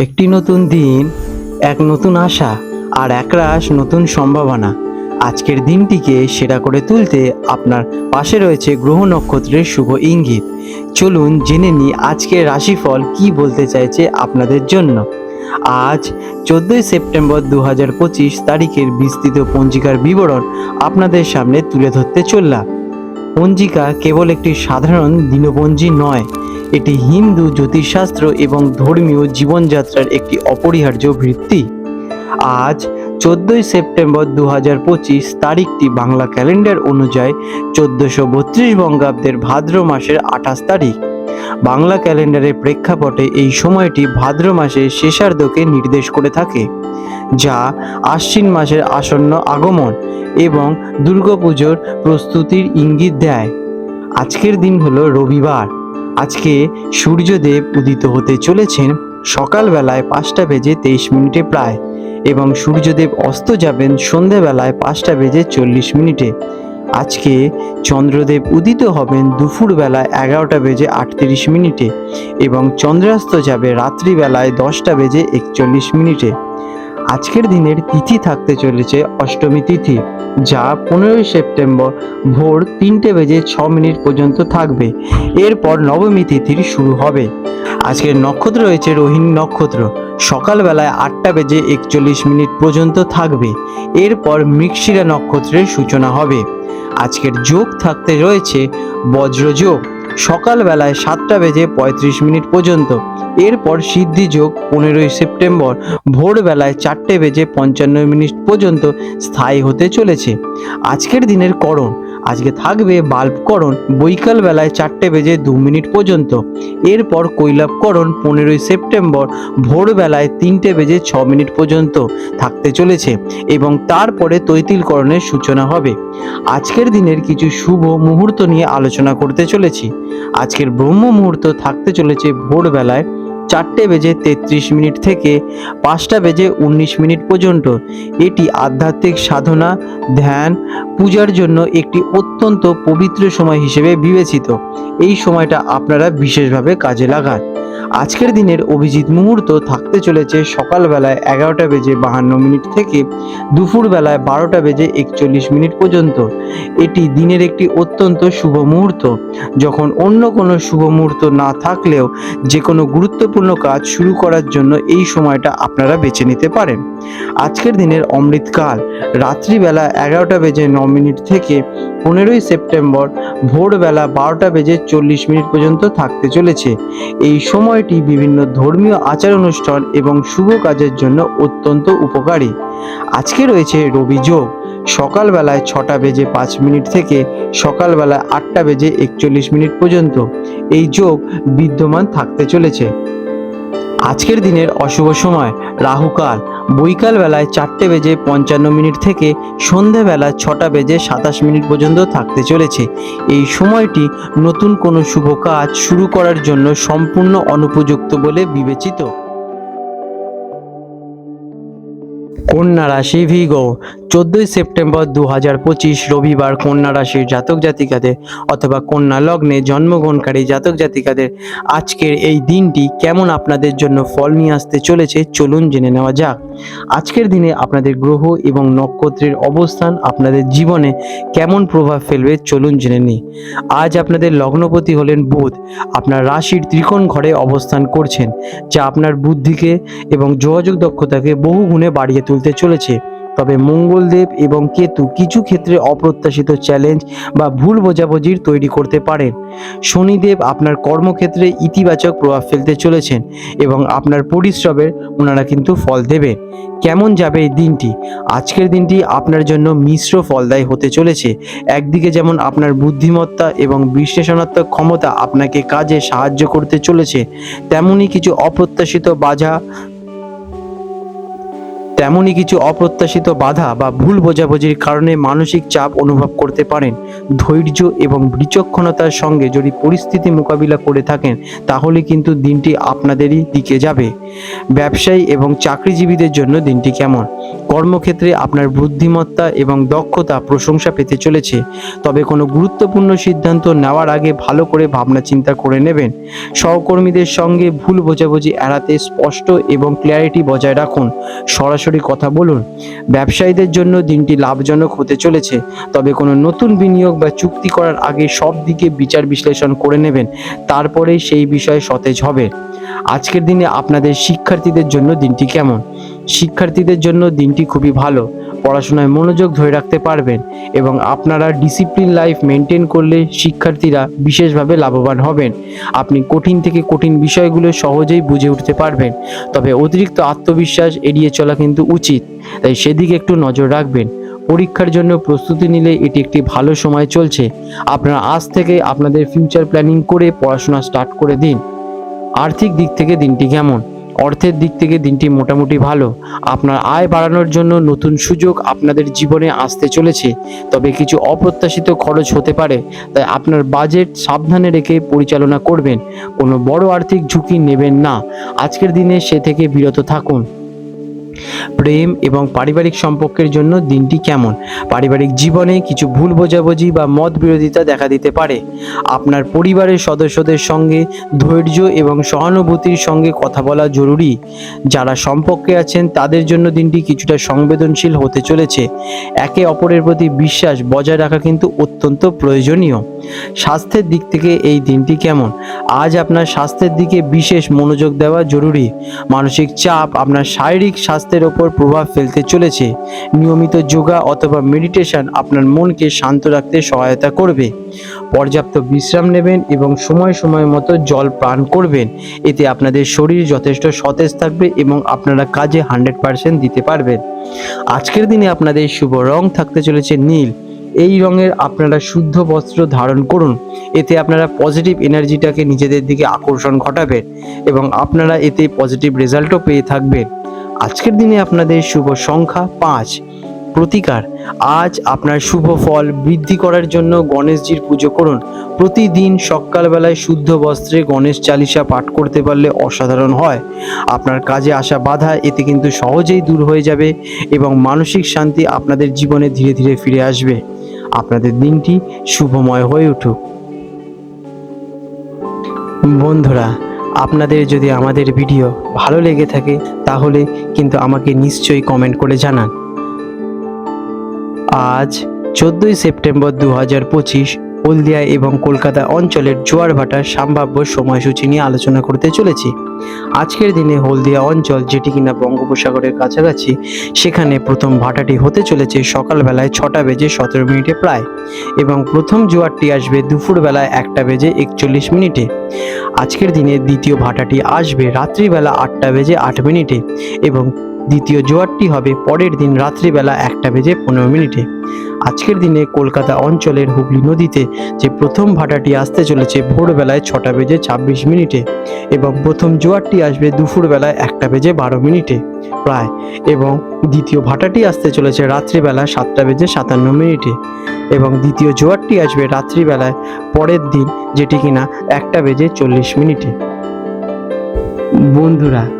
একটি নতুন দিন, এক নতুন আশা আর একরাশ নতুন সম্ভাবনা। আজকের দিনটিকে সেরা করে তুলতে আপনার পাশে রয়েছে গ্রহ নক্ষত্রের শুভ ইঙ্গিত। চলুন জেনে নিই আজকের রাশিফল কি বলতে চাইছে আপনাদের জন্য। আজ, চোদ্দোই সেপ্টেম্বর দু হাজার পঁচিশ তারিখের বিস্তৃত পঞ্জিকার বিবরণ আপনাদের সামনে তুলে ধরতে চললাম। পঞ্জিকা কেবল একটি সাধারণ দিনপঞ্জি নয় এটি হিন্দু, জ্যোতিষশাস্ত্র এবং ধর্মীয় জীবনযাত্রার একটি অপরিহার্য ভিত্তি। আজ, চোদ্দোই সেপ্টেম্বর দু হাজার পঁচিশ তারিখটি বাংলা ক্যালেন্ডার অনুযায়ী চোদ্দোশো বত্রিশ বঙ্গাব্দের ভাদ্র মাসের আঠাশ তারিখ। বাংলা ক্যালেন্ডারের প্রেক্ষাপটে এই সময়টি ভাদ্র মাসের শেষার্ধকে নির্দেশ করে থাকে, যা আশ্বিন মাসের আসন্ন আগমন এবং দুর্গাপুজোর প্রস্তুতির ইঙ্গিত দেয়। আজকের দিন হলো রবিবার। আজকে সূর্যদেব উদিত হতে চলেছেন সকালবেলায় পাঁচটা বেজে তেইশ মিনিটে প্রায় এবং সূর্যদেব অস্ত যাবেন সন্ধেবেলায় পাঁচটা বেজে চল্লিশ মিনিটে। আজকে চন্দ্রদেব উদিত হবেন দুপুরবেলায় এগারোটা বেজে আটত্রিশ মিনিটে এবং চন্দ্রাস্ত যাবে রাত্রিবেলায় দশটা বেজে একচল্লিশ মিনিটে। আজকের দিনের তিথি থাকতে চলেছে অষ্টমী তিথি, যা পনেরোই সেপ্টেম্বর ভোর তিনটে বেজে ছ মিনিট পর্যন্ত থাকবে। এরপর নবমী তিথির শুরু হবে। আজকের নক্ষত্র রয়েছে রোহিণী নক্ষত্র। সকালবেলায় আটটা বেজে একচল্লিশ মিনিট পর্যন্ত থাকবে। এরপর মৃগশিরা নক্ষত্রের সূচনা হবে। আজকের যোগ থাকতে রয়েছে বজ্রযোগ। সকালবেলায় সাতটা বেজে পঁয়ত্রিশ মিনিট পর্যন্ত। এরপর সিদ্ধি যোগ পনেরোই সেপ্টেম্বর, ভোরবেলায় চারটে বেজে পঞ্চান্ন মিনিট পর্যন্ত স্থায়ী হতে চলেছে। আজকের দিনের করণ আজকে থাকবে বাল্বকরণ বৈকাল বেলায় চারটে বেজে দু মিনিট পর্যন্ত। এরপর কৈলাপকরণ পনেরোই সেপ্টেম্বর ভোরবেলায় তিনটে বেজে ছ মিনিট পর্যন্ত থাকতে চলেছে এবং তারপরে তৈতিলকরণের সূচনা হবে। আজকের দিনের কিছু শুভ মুহূর্ত নিয়ে আলোচনা করতে চলেছি। আজকের ব্রহ্ম মুহূর্ত থাকতে চলেছে ভোরবেলায় চারটে বেজে তেত্রিশ মিনিট থেকে পাঁচটা বেজে উনিশ মিনিট পর্যন্ত। এটি আধ্যাত্মিক সাধনা, ধ্যান, পূজার জন্য একটি অত্যন্ত পবিত্র সময় হিসেবে বিবেচিত। এই সময়টা আপনারা বিশেষভাবে কাজে লাগান। আজকের দিনের অভিজিৎ মুহূর্ত থাকতে চলেছে সকালবেলায় এগারোটা বেজে বাহান্ন মিনিট থেকে দুপুরবেলায় বারোটা বেজে একচল্লিশ মিনিট পর্যন্ত। এটি দিনের একটি অত্যন্ত শুভ মুহূর্ত। যখন অন্য কোনো শুভ মুহূর্ত না থাকলেও যে কোনো গুরুত্বপূর্ণ কাজ শুরু করার জন্য এই সময়টা আপনারা বেছে নিতে পারেন। আজকের দিনের অমৃতকাল। রাত্রিবেলা এগারোটা বেজে ন মিনিট থেকে পনেরোই সেপ্টেম্বর ভোরবেলা বারোটা বেজে চল্লিশ মিনিট পর্যন্ত থাকতে চলেছে। এই সময়টি বিভিন্ন ধর্মীয় আচার অনুষ্ঠান এবং শুভ কাজের জন্য অত্যন্ত উপকারী। আজকে রয়েছে রবি যোগ। সকালবেলায় ছটা বেজে পাঁচ মিনিট থেকে সকালবেলায় আটটা বেজে একচল্লিশ মিনিট পর্যন্ত এই যোগ বিদ্যমান থাকতে চলেছে। আজকের দিনের অশুভ সময়, রাহুকাল। বৈকাল বেলায় চারটে বেজে পঞ্চান্ন মিনিট থেকে সন্ধেবেলা ছটা বেজে সাতাশ মিনিট পর্যন্ত থাকতে চলেছে। এই সময়টি নতুন কোনো শুভ কাজ শুরু করার জন্য সম্পূর্ণ অনুপযুক্ত বলে বিবেচিত। কন্যা রাশি ভিগো চোদ্দোই সেপ্টেম্বর দু হাজার পঁচিশ রবিবার কন্যা রাশির জাতক জাতিকাদের অথবা কন্যা লগ্নে জন্মগ্রহণকারী জাতক জাতিকাদের আজকের এই দিনটি কেমন আপনাদের জন্য ফল নিয়ে আসতে চলেছে চলুন জেনে নেওয়া যাক। আজকের দিনে আপনাদের গ্রহ এবং নক্ষত্রের অবস্থান আপনাদের জীবনে কেমন প্রভাব ফেলবে চলুন জেনে নিই। আজ আপনাদের লগ্নপতি হলেন বুধ। আপনার রাশির ত্রিকোণ ঘরে অবস্থান করছেন, যা আপনার বুদ্ধিকে এবং যোগাযোগ দক্ষতাকে বহু গুণে বাড়িয়ে তুলতে চলেছে। তবে মঙ্গলদেব এবং কেতু কিছু ক্ষেত্রে অপ্রত্যাশিত চ্যালেঞ্জ বা ভুল বোঝাবুঝির তৈরি করতে পারেন। শনিদেব আপনার কর্মক্ষেত্রে ইতিবাচক প্রভাব ফেলতে চলেছেন এবং আপনার পরিশ্রমের ওনারা কিন্তু ফল দেবে কেমন যাবে এই দিনটি? আজকের দিনটি আপনার জন্য মিশ্র ফলদায়ী হতে চলেছে। একদিকে যেমন আপনার বুদ্ধিমত্তা এবং বিশ্লেষণাত্মক ক্ষমতা আপনাকে কাজে সাহায্য করতে চলেছে তেমনই কিছু অপ্রত্যাশিত বাধা তেমনই কিছু অপ্রত্যাশিত বাধা বা ভুল বোঝাবুঝির কারণে মানসিক চাপ অনুভব করতে পারেন। ধৈর্য এবং বিচক্ষণতার সঙ্গে যদি পরিস্থিতি মোকাবিলা করে থাকেন, তাহলে কিন্তু দিনটি আপনাদেরই দিকে যাবে। ব্যবসায়ী এবং চাকরিজীবীদের জন্য দিনটি কেমন? কর্মক্ষেত্রে আপনার বুদ্ধিমত্তা এবং দক্ষতা প্রশংসা পেতে চলেছে। তবে কোনো গুরুত্বপূর্ণ সিদ্ধান্ত নেওয়ার আগে ভালো করে ভাবনা চিন্তা করে নেবেন। সহকর্মীদের সঙ্গে ভুল বোঝাবুঝি এড়াতে স্পষ্ট এবং ক্লিয়ারিটি বজায় রাখুন। সরাসরি কথা বলুন। ব্যবসায়ীদের জন্য দিনটি লাভজনক হতে চলেছে। তবে কোনো নতুন বিনিয়োগ বা চুক্তি করার আগে সব দিকে বিচার বিশ্লেষণ করে নেবেন। তারপরেই সেই বিষয়ে সতেজ হবে। আজকের দিনে আপনাদের শিক্ষার্থীদের জন্য দিনটি কেমন? শিক্ষার্থীদের জন্য দিনটি খুবই ভালো। পড়াশোনায় মনোযোগ ধরে রাখতে পারবেন এবং আপনারা ডিসিপ্লিন লাইফ মেনটেন করলে শিক্ষার্থীরা বিশেষভাবে লাভবান হবেন। আপনি কঠিন থেকে কঠিন বিষয়গুলো সহজেই বুঝে উঠতে পারবেন। তবে অতিরিক্ত আত্মবিশ্বাস এড়িয়ে চলা কিন্তু উচিত। তাই সেদিকে একটু নজর রাখবেন। পরীক্ষার জন্য প্রস্তুতি নিলে এটি একটি ভালো সময় চলছে। আপনারা আজ থেকে আপনাদের ফিউচার প্ল্যানিং করে পড়াশোনা স্টার্ট করে দিন। আর্থিক দিক থেকে দিনটি কেমন? অর্থের দিক থেকে দিনটি মোটামুটি ভালো। আপনার আয় বাড়ানোর জন্য নতুন সুযোগ আপনাদের জীবনে আসতে চলেছে। তবে কিছু অপ্রত্যাশিত খরচ হতে পারে, তাই আপনার বাজেট সাবধানে রেখে পরিচালনা করবেন। কোনো বড় আর্থিক ঝুঁকি নেবেন না। আজকের দিনে সে থেকে বিরত থাকুন। প্রেম এবং পারিবারিক সম্পর্কের জন্য দিনটি কেমন? পারিবারিক জীবনে কিছু ভুল বোঝাবুঝি বা মত বিরোধিতা দেখা দিতে পারে। আপনার পরিবারের সদস্যদের সঙ্গে ধৈর্য এবং সহানুভূতির সঙ্গে কথা বলা জরুরি। যারা সম্পর্কে আছেন, তাদের জন্য দিনটি কিছুটা সংবেদনশীল হতে চলেছে। একে অপরের প্রতি বিশ্বাস বজায় রাখা কিন্তু অত্যন্ত প্রয়োজনীয়। স্বাস্থ্যের দিক থেকে এই দিনটি কেমন? আজ আপনার স্বাস্থ্যের দিকে বিশেষ মনোযোগ দেওয়া জরুরি। মানসিক চাপ আপনার শারীরিক স্বাস্থ্যের ওপর প্রভাব ফেলতে চলেছে। নিয়মিত যোগা অথবা মেডিটেশন আপনার মনকে শান্ত রাখতে সহায়তা করবে। পর্যাপ্ত বিশ্রাম নেবেন এবং সময় সময় মতো জল পান করবেন। এতে আপনাদের শরীর যথেষ্ট সতেজ থাকবে এবং আপনারা কাজে হান্ড্রেড পার্সেন্ট দিতে পারবেন। আজকের দিনে আপনাদের শুভ রং থাকতে চলেছে নীল। এই রঙের আপনারা শুদ্ধ বস্ত্র ধারণ করুন। এতে আপনারা পজিটিভ এনার্জিটাকে নিজেদের দিকে আকর্ষণ ঘটাবেন এবং আপনারা এতে পজিটিভ রেজাল্টও পেয়ে থাকবেন। আজকের দিনে আপনাদের শুভ সংখ্যা পাঁচ। প্রতিকার, আজ আপনার শুভ ফল বৃদ্ধি করার জন্য গণেশজির পুজো করুন। প্রতিদিন সকালবেলায় শুদ্ধ বস্ত্রে গণেশ চালিসা পাঠ করতে পারলে অসাধারণ হয়। আপনার কাজে আসা বাধা এতে কিন্তু সহজেই দূর হয়ে যাবে এবং মানসিক শান্তি আপনাদের জীবনে ধীরে ধীরে ফিরে আসবে। আপনাদের দিনটি শুভময় হয়ে উঠুক। বন্ধুরা, আপনাদের যদি আমাদের ভিডিও ভালো লেগে থাকে, তাহলে কিন্তু আমাকে নিশ্চয়ই কমেন্ট করে জানান। আজ চোদ্দোই সেপ্টেম্বর দু হাজার পঁচিশ হলদিয়া এবং কলকাতা অঞ্চলের জোয়ার ভাটার সম্ভাব্য সময়সূচি নিয়ে আলোচনা করতে চলেছি। আজকের দিনে হলদিয়া অঞ্চল, যেটি কিনা বঙ্গোপসাগরের কাছাকাছি, সেখানে প্রথম ভাটাটি হতে চলেছে সকালবেলায় ছটা বেজে সতেরো মিনিটে প্রায় এবং প্রথম জোয়ারটি আসবে দুপুরবেলায় একটা বেজে একচল্লিশ মিনিটে। আজকের দিনে দ্বিতীয় ভাটাটি আসবে রাত্রিবেলা আটটা বেজে আট মিনিটে এবং দ্বিতীয় জোয়ারটি হবে পরের দিন রাত্রিবেলা একটা বেজে পনেরো মিনিটে। আজকের দিনে কলকাতা অঞ্চলের হুগলি নদীতে যে প্রথম ভাটাটি আসতে চলেছে ভোরবেলায় ছটা বেজে ছাব্বিশ মিনিটে এবং প্রথম জোয়ারটি আসবে দুপুরবেলায় একটা বেজে বারো মিনিটে প্রায় এবং দ্বিতীয় ভাটাটি আসতে চলেছে রাত্রিবেলা সাতটা বেজে সাতান্ন মিনিটে এবং দ্বিতীয় জোয়ারটি আসবে রাত্রিবেলায় পরের দিন যেটি কিনা একটা বেজে চল্লিশ মিনিটে। বন্ধুরা